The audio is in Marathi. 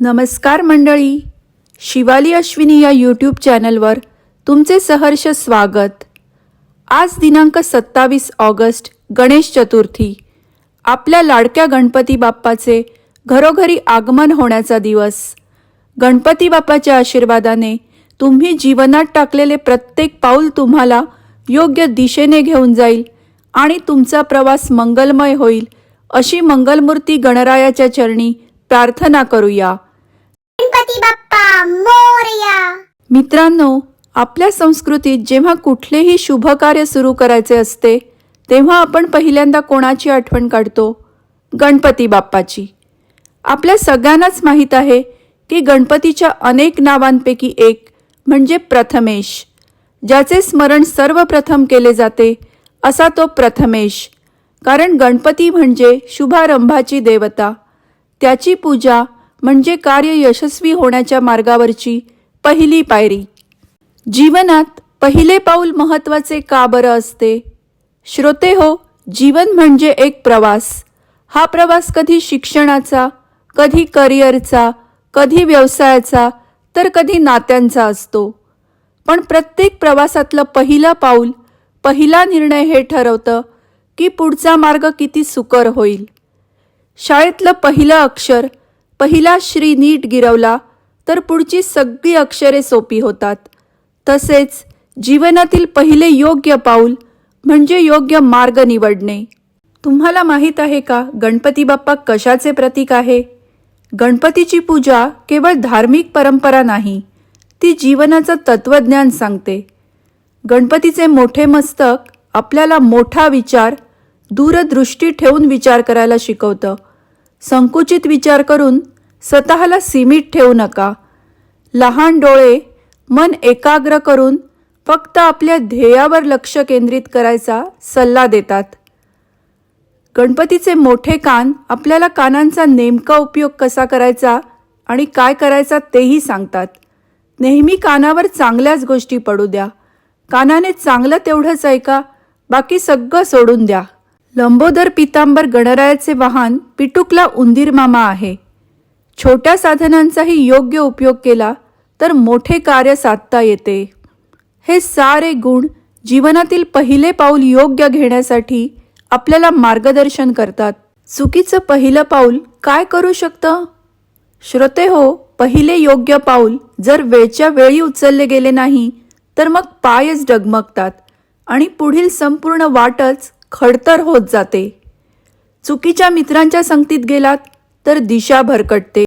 नमस्कार मंडळी. शिवाली अश्विनी या यूट्यूब चॅनलवर तुमचे सहर्ष स्वागत. आज दिनांक सत्तावीस ऑगस्ट गणेश चतुर्थी. आपल्या लाडक्या गणपती बाप्पाचे घरोघरी आगमन होण्याचा दिवस. गणपती बाप्पाच्या आशीर्वादाने तुम्ही जीवनात टाकलेले प्रत्येक पाऊल तुम्हाला योग्य दिशेने घेऊन जाईल आणि तुमचा प्रवास मंगलमय होईल अशी मंगलमूर्ती गणरायाच्या चरणी प्रार्थना करूया. मित्रांनो आपल्या संस्कृतीत जेव्हा कुठलेही शुभ कार्य सुरू करायचे असते तेव्हा आपण पहिल्यांदा कोणाची आठवण काढतो? गणपती बाप्पाची. आपल्या सगळ्यांनाच माहीत आहे की गणपतीच्या अनेक नावांपैकी एक म्हणजे प्रथमेश ज्याचे स्मरण सर्वप्रथम केले जाते असा तो प्रथमेश. कारण गणपती म्हणजे शुभारंभाची देवता. त्याची पूजा म्हणजे कार्य यशस्वी होण्याच्या मार्गावरची पहिली पायरी. जीवनात पहिले पाऊल महत्त्वाचे का बरं असते? श्रोते हो जीवन म्हणजे एक प्रवास. हा प्रवास कधी शिक्षणाचा कधी करिअरचा कधी व्यवसायाचा तर कधी नात्यांचा असतो. पण प्रत्येक प्रवासातलं पहिलं पाऊल पहिला निर्णय हे ठरवतं की पुढचा मार्ग किती सुकर होईल. शाळेतलं पहिलं अक्षर पहिला श्री नीट गिरवला तर पुढची सगळी अक्षरे सोपी होतात. तसेच जीवनातील पहिले योग्य पाऊल म्हणजे योग्य मार्ग निवडणे. तुम्हाला माहीत आहे का गणपती बाप्पा कशाचे प्रतीक आहे? गणपतीची पूजा केवळ धार्मिक परंपरा नाही ती जीवनाचं तत्त्वज्ञान सांगते. गणपतीचे मोठे मस्तक आपल्याला मोठा विचार दूरदृष्टी ठेवून विचार करायला शिकवतं. संकुचित विचार करून स्वतःला सीमित ठेवू नका. लहान डोळे मन एकाग्र करून फक्त आपल्या ध्येयावर लक्ष केंद्रित करायचा सल्ला देतात. गणपतीचे मोठे कान आपल्याला कानांचा नेमका उपयोग कसा करायचा आणि काय करायचा तेही सांगतात. नेहमी कानावर चांगल्याच गोष्टी पडू द्या. कानाने चांगलं तेवढंच ऐका बाकी सगळं सोडून द्या. लंबोदर पितांबर गणरायाचे वाहन पिटुकला उंदीर मामा आहे. छोट्या साधनांचाही योग्य उपयोग केला तर मोठे कार्य साधता येते. हे सारे गुण जीवनातील पहिले पाऊल योग्य घेण्यासाठी आपल्याला मार्गदर्शन करतात. चुकीचं पहिलं पाऊल काय करू शकतं? श्रोते हो पहिले योग्य पाऊल जर वेळच्या वेळी उचलले गेले नाही तर मग पायच डगमगतात आणि पुढील संपूर्ण वाटच खडतर होत जाते. चुकीच्या मित्रांच्या संगतीत गेलात तर दिशा भरकटते.